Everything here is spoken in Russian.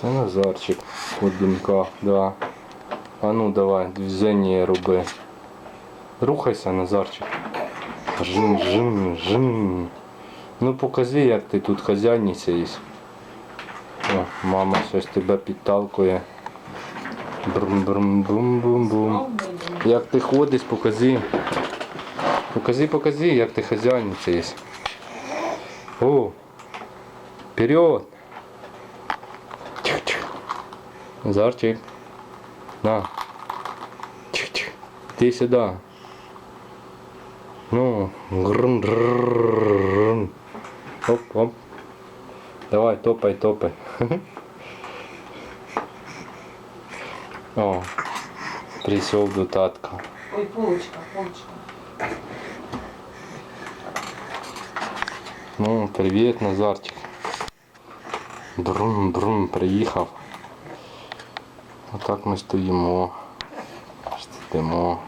Це Назарчик, ходунка, да. А ну давай, движення роби. Рухайся, Назарчик. Жин, жин, жин. Ну покажи, як ти тут хазяйниця є. О, мама щось тебе підталкує. брум брум бум бум бум Як ти ходиш, покажи. Покажи, покажи, як ти хазяйниця є. О! Вперед! Назарчик. На. Тихо-тихо. Иди сюда. Ну. Грн. Оп, оп. Давай, топай, топай. О, присел до татка. Ой, полочка, полочка. Ну, привіт, Назарчик. Брум, приїхав. Отак ми стоїмо. Сидимо.